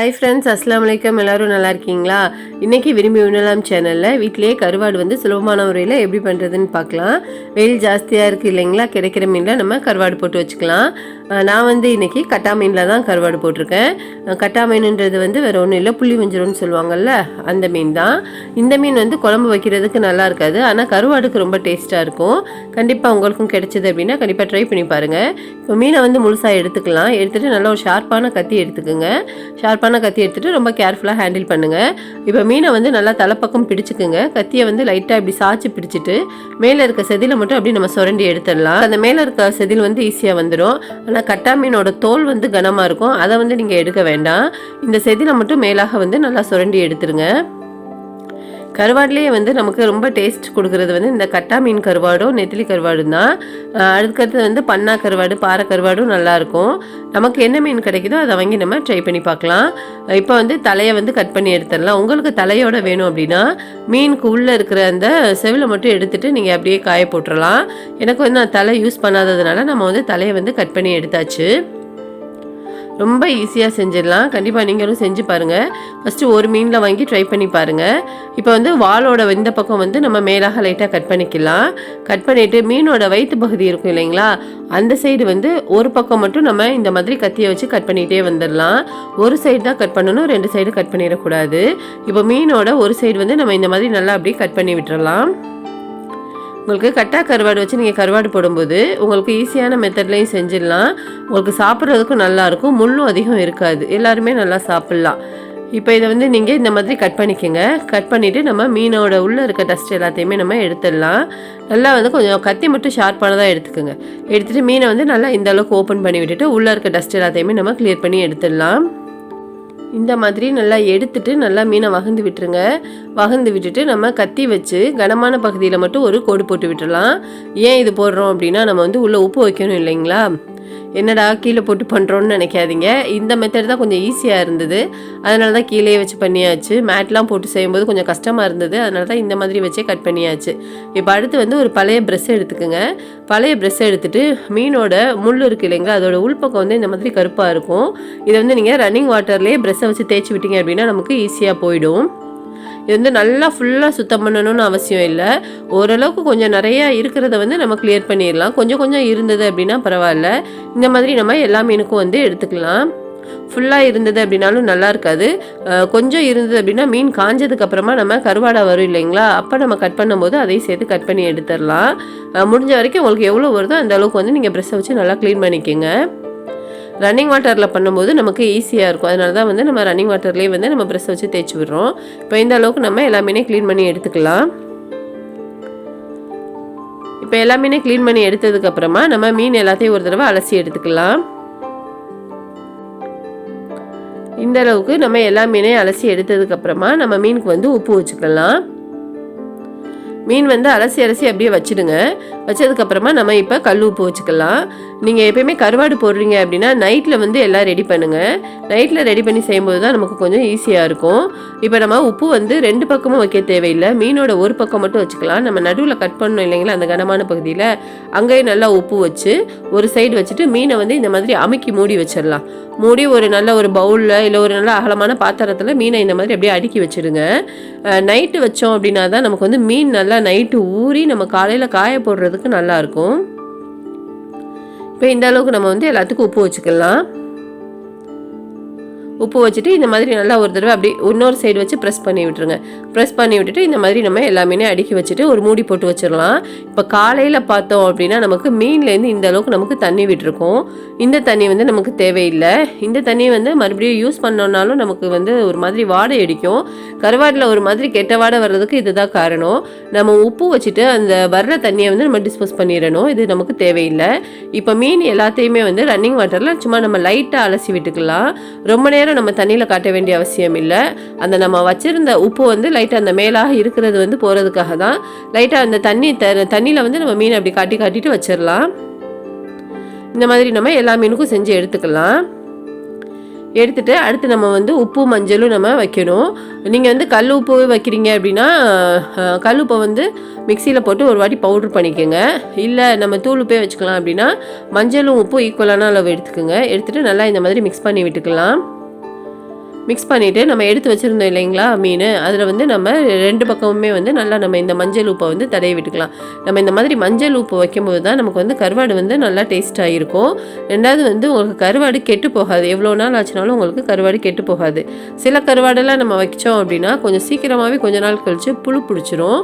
Hi friends அஸ்லாம் வலைக்கம் எல்லாரும் நல்லா இருக்கீங்களா? இன்றைக்கி விரும்பி உணலாம் சேனலில் வீட்டிலேயே கருவாடு வந்து சுலபமான முறையில் எப்படி பண்ணுறதுன்னு பார்க்கலாம். வெயில் ஜாஸ்தியாக இருக்குது இல்லைங்களா? கிடைக்கிற மீனில் நம்ம கருவாடு போட்டு வச்சுக்கலாம். நான் வந்து இன்றைக்கி கட்டா மீனில் தான் கருவாடு போட்டிருக்கேன். கட்டா மீனுன்றது வந்து வேறு ஒன்றும் இல்லை புள்ளி வஞ்சிரம்னு சொல்லுவாங்கல்ல அந்த மீன் தான். இந்த மீன் வந்து குழம்பு வைக்கிறதுக்கு நல்லா இருக்காது. ஆனால் கருவாடுக்கு ரொம்ப டேஸ்ட்டாக இருக்கும். கண்டிப்பாக உங்களுக்கும் கிடைச்சது அப்படின்னா கண்டிப்பாக ட்ரை பண்ணி பாருங்கள் இப்போ மீனை வந்து முழுசாக எடுத்துக்கலாம். எடுத்துகிட்டு நல்லா ஒரு ஷார்ப்பான கத்தி எடுத்துக்கோங்க. ஷார்ப்பான கத்தி எடுத்துகிட்டு ரொம்ப கேர்ஃபுல்லாக ஹேண்டில் பண்ணுங்கள் இப்போ மீனை வந்து நல்லா தலைப்பக்கம் பிடிச்சிக்குங்க. கத்தியை வந்து லைட்டாக இப்படி சாய்ச்சி பிடிச்சிட்டு மேலே இருக்க செதில மட்டும் அப்படியே நம்ம சுரண்டி எடுத்துடலாம். அந்த மேலே இருக்க செதில் வந்து ஈஸியாக வந்துடும் ஆனால் கட்டா மீனோட தோல் வந்து கனமாக இருக்கும். அதை வந்து நீங்கள் எடுக்க வேண்டாம். இந்த செதிலை மட்டும் மேலாக வந்து நல்லா சுரண்டி எடுத்துருங்க. கருவாடுலேயே வந்து நமக்கு ரொம்ப டேஸ்ட் கொடுக்கறது வந்து இந்த கட்டா மீன் கருவாடும் நெத்திலி கருவாடும் தான் அதுக்கடுத்து வந்து பன்னா கருவாடு பாறை கருவாடும் நல்லாயிருக்கும் நமக்கு என்ன மீன் கிடைக்குதோ அதை வாங்கி நம்ம ட்ரை பண்ணி பார்க்கலாம். இப்போ வந்து தலையை வந்து கட் பண்ணி எடுத்துடலாம். உங்களுக்கு தலையோட வேணும் அப்படின்னா மீனுக்கு உள்ளே இருக்கிற அந்த செவிலை மட்டும் எடுத்துகிட்டு நீங்கள் அப்படியே காய போட்டுடலாம் எனக்கு வந்து நான் தலை யூஸ் பண்ணாததுனால நம்ம வந்து தலையை வந்து கட் பண்ணி எடுத்தாச்சு. ரொம்ப ஈஸியாக செஞ்சிடலாம். கண்டிப்பாக நீங்களும் செஞ்சு பாருங்கள் ஃபஸ்ட்டு ஒரு மீனில் வாங்கி ட்ரை பண்ணி பாருங்கள் இப்போ வந்து வாலோட இந்த பக்கம் வந்து நம்ம மேலாக லைட்டாக கட் பண்ணிக்கலாம். கட் பண்ணிவிட்டு மீனோட வயிற்று பகுதி இருக்கும் இல்லைங்களா? அந்த சைடு வந்து ஒரு பக்கம் மட்டும் நம்ம இந்த மாதிரி கத்தியை வச்சு கட் பண்ணிகிட்டே வந்துடலாம். ஒரு சைடு தான் கட் பண்ணணும். ரெண்டு சைடு கட் பண்ணிடக்கூடாது. இப்போ மீனோட ஒரு சைடு வந்து நம்ம இந்த மாதிரி நல்லா அப்படியே கட் பண்ணி விட்டுறலாம். உங்களுக்கு கட்டா கருவாடு வச்சு நீங்கள் கருவாடு போடும்போது உங்களுக்கு ஈஸியான மெத்தட்லையும் செஞ்சிடலாம். உங்களுக்கு சாப்பிட்றதுக்கும் நல்லாயிருக்கும் முள்ளும் அதிகம் இருக்காது. எல்லாருமே நல்லா சாப்பிட்லாம். இப்போ இதை வந்து நீங்கள் இந்த மாதிரி கட் பண்ணிக்கோங்க. கட் பண்ணிவிட்டு நம்ம மீனோட உள்ளே இருக்க டஸ்ட் எல்லாத்தையுமே நம்ம எடுத்துடலாம். நல்லா வந்து கொஞ்சம் கத்தி மட்டும் ஷார்ப்பானதாக எடுத்துக்கோங்க. எடுத்துகிட்டு மீனை வந்து நல்லா இந்த அளவுக்கு ஓப்பன் பண்ணி விட்டுட்டு உள்ளே இருக்க டஸ்ட் எல்லாத்தையுமே நம்ம க்ளியர் பண்ணி எடுத்துடலாம். இந்த மாதிரி நல்லா எடுத்துட்டு நல்லா மீனை வகுந்து விட்டுருங்க. வகந்து விட்டுட்டு நம்ம கத்தி வச்சு கனமான பகுதியில் மட்டும் ஒரு கோடு போட்டு விட்டுடலாம் ஏன் இது போடுறோம் அப்படின்னா நம்ம வந்து உள்ளே உப்பு வைக்கணும் இல்லைங்களா? என்னடா கீழே போட்டு பண்ணுறோன்னு நினைக்காதீங்க. இந்த மெத்தட் தான் கொஞ்சம் ஈஸியாக இருந்தது. அதனால தான் கீழே வச்சு பண்ணியாச்சு. மேட்லாம் போட்டு செய்யும்போது கொஞ்சம் கஷ்டமாக இருந்தது. அதனால தான் இந்த மாதிரி வச்சே கட் பண்ணியாச்சு. இப்போ அடுத்து வந்து ஒரு பழைய ப்ரெஷ் எடுத்துக்கோங்க. பழைய ப்ரெஸ் எடுத்துகிட்டு மீனோட முள் இருக்கு இல்லைங்களா அதோட உள்பக்கம் வந்து இந்த மாதிரி கருப்பாக இருக்கும். இதை வந்து நீங்கள் ரன்னிங் வாட்டர்லேயே ப்ரெஷ்ஷை வச்சு தேய்ச்சி விட்டீங்க அப்படின்னா நமக்கு ஈஸியாக போயிடும். இது வந்து நல்லா ஃபுல்லாக சுத்தம் பண்ணணும்னு அவசியம் இல்லை. ஓரளவுக்கு கொஞ்சம் நிறையா இருக்கிறத வந்து நம்ம கிளியர் பண்ணிடலாம். கொஞ்சம் கொஞ்சம் இருந்தது அப்படின்னா பரவாயில்ல. இந்த மாதிரி நம்ம எல்லா மீனுக்கும் வந்து எடுத்துக்கலாம். ஃபுல்லாக இருந்தது அப்படின்னாலும் நல்லா இருக்காது. கொஞ்சம் இருந்தது அப்படின்னா மீன் காஞ்சதுக்கு அப்புறமா நம்ம கருவாடை வரும் இல்லைங்களா? அப்போ நம்ம கட் பண்ணும்போது அதையும் சேர்த்து கட் பண்ணி எடுத்துடலாம். முடிஞ்ச வரைக்கும் உங்களுக்கு எவ்வளோ வருதோ அந்த அளவுக்கு வந்து நீங்கள் ப்ரெஷ்ஷை வச்சு நல்லா க்ளீன் பண்ணிக்கோங்க. ரன்னிங் வாட்டரில் பண்ணும்போது நமக்கு ஈஸியாக இருக்கும். அதனால தான் வந்து நம்ம ரன்னிங் வாட்டர்லேயே வந்து நம்ம ப்ரெஷ் வச்சு தேய்ச்சி விடுறோம். இப்போ இந்த அளவுக்கு நம்ம எல்லாமே க்ளீன் பண்ணி எடுத்துக்கலாம். இப்போ எல்லாமே க்ளீன் பண்ணி எடுத்ததுக்கப்புறமா நம்ம மீன் எல்லாத்தையும் ஒரு தடவை அலசி எடுத்துக்கலாம். இந்த அளவுக்கு நம்ம எல்லா மீனையும் அலசி எடுத்ததுக்கப்புறமா நம்ம மீனுக்கு வந்து உப்பு வச்சுக்கலாம். மீன் வந்து அலசி அலசி அப்படியே வச்சிடுங்க. வச்சதுக்கப்புறமா நம்ம இப்போ கல் உப்பு வச்சுக்கலாம். நீங்கள் எப்பயுமே கருவாடு போடுறீங்க அப்படின்னா நைட்டில் வந்து எல்லாம் ரெடி பண்ணுங்கள் நைட்டில் ரெடி பண்ணி செய்யும்போது தான் நமக்கு கொஞ்சம் ஈஸியாக இருக்கும். இப்போ நம்ம உப்பு வந்து ரெண்டு பக்கமும் வைக்க தேவையில்லை. மீனோட ஒரு பக்கம் மட்டும் வச்சுக்கலாம். நம்ம நடுவில் கட் பண்ணணும் இல்லைங்களா அந்த கனமான பகுதியில். அங்கேயும் நல்லா உப்பு வச்சு ஒரு சைடு வச்சுட்டு மீனை வந்து இந்த மாதிரி அமுக்கி மூடி வச்சிடலாம். மூடி ஒரு நல்ல ஒரு பவுலில் இல்லை ஒரு நல்ல அகலமான பாத்திரத்தில் மீனை இந்த மாதிரி அப்படியே அடுக்கி வச்சிடுங்க நைட்டு வச்சோம் அப்படின்னா தான் நமக்கு வந்து மீன் நல்லா நைட்டு ஊறி நம்ம காலையில் காய போடுறது போடுறதுக்கு நல்லாயிருக்கும். இப்போ இந்த அளவுக்கு நம்ம வந்து எல்லாத்துக்கும் உப்பு வச்சுக்கலாம். உப்பு வச்சுட்டு இந்த மாதிரி நல்லா ஒரு தடவை அப்படி இன்னொரு சைடு வச்சு ப்ரெஸ் பண்ணி விட்டுருங்க. ப்ரெஸ் பண்ணி விட்டுட்டு இந்த மாதிரி நம்ம எல்லாமே அடுக்கி வச்சுட்டு ஒரு மூடி போட்டு வச்சிடலாம் இப்போ காலையில் பார்த்தோம் அப்படின்னா நமக்கு மீன்லேருந்து இந்த அளவுக்கு நமக்கு தண்ணி விட்டுருக்கோம். இந்த தண்ணி வந்து நமக்கு தேவையில்லை. இந்த தண்ணியை வந்து மறுபடியும் யூஸ் பண்ணோன்னாலும் நமக்கு வந்து ஒரு மாதிரி வாடை அடிக்கும். கருவாட்டில் ஒரு மாதிரி கெட்ட வாடை வர்றதுக்கு இதுதான் காரணம். நம்ம உப்பு வச்சுட்டு அந்த வர்ற தண்ணியை வந்து நம்ம டிஸ்போஸ் பண்ணிடணும். இது நமக்கு தேவையில்லை. இப்போ மீன் எல்லாத்தையுமே வந்து ரன்னிங் வாட்டரில் சும்மா நம்ம லைட்டாக அலசி விட்டுக்கலாம். ரொம்ப நேரம் நம்ம தண்ணியில் காட்ட வேண்டிய அவசியம் இல்லை. அந்த நம்ம வச்சிருந்த உப்பு வந்து லைட்டாக அந்த மேலாக இருக்கிறது வந்து போகிறதுக்காக தான் லைட்டாக அந்த தண்ணி த தண்ணியில் வந்து நம்ம மீன் அப்படி காட்டி காட்டிட்டு வச்சிடலாம் இந்த மாதிரி நம்ம எல்லா மீனுக்கும் செஞ்சு எடுத்துக்கலாம். எடுத்துகிட்டு அடுத்து நம்ம வந்து உப்பு மஞ்சளும் நம்ம வைக்கணும். நீங்கள் வந்து கல் உப்பு வைக்கிறீங்க அப்படின்னா கல் உப்பை வந்து மிக்சியில் போட்டு ஒரு வாட்டி பவுட்ரு பண்ணிக்கோங்க. இல்லை நம்ம தூள் உப்பே வச்சுக்கலாம் அப்படின்னா மஞ்சளும் உப்பும் ஈக்குவலான அளவு எடுத்துக்கோங்க. எடுத்துகிட்டு நல்லா இந்த மாதிரி மிக்ஸ் பண்ணி விட்டுக்கலாம். மிக்ஸ் பண்ணிவிட்டு நம்ம எடுத்து வச்சுருந்தோம் இல்லைங்களா மீன். அதில் வந்து நம்ம ரெண்டு பக்கமுமே வந்து நல்லா நம்ம இந்த மஞ்சள் உப்பை வந்து தடவி விட்டுக்கலாம். நம்ம இந்த மாதிரி மஞ்சள் உப்பு வைக்கும்போது தான் நமக்கு வந்து கருவாடு வந்து நல்லா டேஸ்ட்டாக இருக்கும். ரெண்டாவது வந்து உங்களுக்கு கருவாடு கெட்டு போகாது. எவ்வளோ நாள் ஆச்சுனாலும் உங்களுக்கு கருவாடு கெட்டு போகாது. சில கருவாடெல்லாம் நம்ம வைச்சோம் அப்படின்னா கொஞ்சம் சீக்கிரமாகவே கொஞ்ச நாள் கழித்து புழு பிடிச்சிரும்.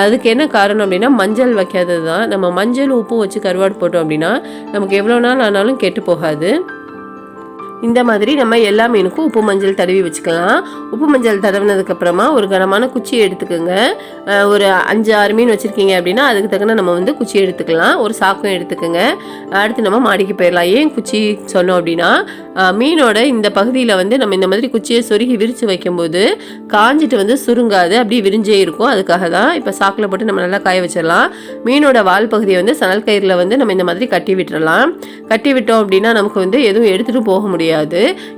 அதுக்கு என்ன காரணம் அப்படின்னா மஞ்சள் வைக்காதது தான். நம்ம மஞ்சள் உப்பும் வச்சு கருவாடு போட்டோம் அப்படின்னா நமக்கு எவ்வளோ நாள் ஆனாலும் கெட்டு போகாது. இந்த மாதிரி நம்ம எல்லா மீனுக்கும் உப்பு மஞ்சள் தடவி வச்சுக்கலாம். உப்பு மஞ்சள் தடவினதுக்கப்புறமா ஒரு கனமான குச்சி எடுத்துக்கோங்க. ஒரு அஞ்சு ஆறு மீன் வச்சுருக்கீங்க அப்படின்னா அதுக்கு தகுந்த நம்ம வந்து குச்சி எடுத்துக்கலாம். ஒரு சாக்கம் எடுத்துக்கோங்க. அடுத்து நம்ம மாடிக்கு போயிடலாம் ஏன் குச்சி சொன்னோம் அப்படின்னா மீனோட இந்த பகுதியில் வந்து நம்ம இந்த மாதிரி குச்சியை சொருகி விரித்து வைக்கும்போது காஞ்சிட்டு வந்து சுருங்காது. அப்படியே விரிஞ்சே இருக்கும். அதுக்காக தான் இப்போ சாக்கில் போட்டு நம்ம நல்லா காய வச்சிடலாம் மீனோட வால் பகுதியை வந்து சணல் கயிறில் வந்து நம்ம இந்த மாதிரி கட்டி விட்டுறலாம் கட்டி விட்டோம் அப்படின்னா நமக்கு வந்து எதுவும் எடுத்துகிட்டு போக முடியாது.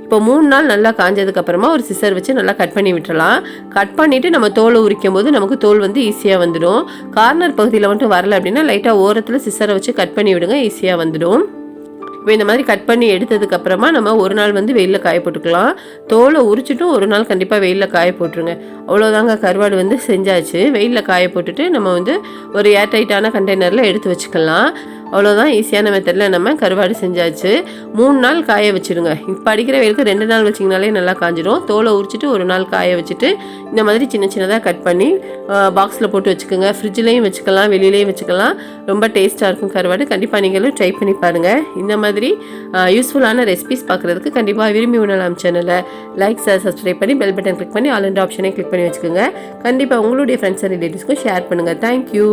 இப்போ மூணு நாள் நல்லா காஞ்சதுக்கு அப்புறமா ஒரு சிசர் வச்சு நல்லா கட் பண்ணி விட்டுறலாம். கட் பண்ணிவிட்டு நம்ம தோலை உரிக்கும் போது நமக்கு தோல் வந்து ஈஸியாக வந்துடும். கார்னர் பகுதியில் மட்டும் வரல அப்படின்னா லைட்டாக ஓரத்தில் சிசரை வச்சு கட் பண்ணி விடுங்க ஈஸியாக வந்துடும். இப்போ இந்த மாதிரி கட் பண்ணி எடுத்ததுக்கு அப்புறமா நம்ம ஒரு நாள் வந்து வெயிலில் காய போட்டுக்கலாம். தோலை உரிச்சிட்டும் ஒரு நாள் கண்டிப்பாக வெயிலில் காய போட்டுருங்க. அவ்வளோதாங்க கருவாடு வந்து செஞ்சாச்சு. வெயிலில் காய போட்டுட்டு நம்ம வந்து ஒரு ஏர்டைட்டான கண்டெய்னரில் எடுத்து வச்சுக்கலாம். அவ்வளோதான் ஈஸியான மெத்தடில் நம்ம கருவாடு செஞ்சாச்சு. மூணு நாள் காய வச்சுடுங்க இப்போ அடிக்கிற வெயிலுக்கு ரெண்டு நாள் வச்சிங்கனாலே நல்லா காஞ்சிடும் தோலை உரிச்சிட்டு ஒரு நாள் காய வச்சுட்டு இந்த மாதிரி சின்ன சின்னதாக கட் பண்ணி பாக்ஸில் போட்டு வச்சுக்கோங்க. ஃப்ரிட்ஜ்லேயும் வச்சுக்கலாம் வெளியிலையும் வச்சுக்கலாம். ரொம்ப டேஸ்ட்டாக இருக்கும் கருவாடு. கண்டிப்பாக நீங்களும் ட்ரை பண்ணி பாருங்கள் இந்த மாதிரி யூஸ்ஃபுல்லான ரெசிபிஸ் பார்க்குறதுக்கு கண்டிப்பாக விரும்பி உணலாம் சேனலை லைக் சார் சப்ஸ்கிரைப் பண்ணி பெல் பட்டன் கிளிக் பண்ணி ஆல் அண்ட் ஆப்ஷனை கிளிக் பண்ணி வச்சுக்கோங்க. கண்டிப்பாக உங்களுடைய ஃப்ரெண்ட்ஸ் அண்ட் ரிலேட்டிவ்ஸ்க்கும் ஷேர் பண்ணுங்கள் தேங்க்யூ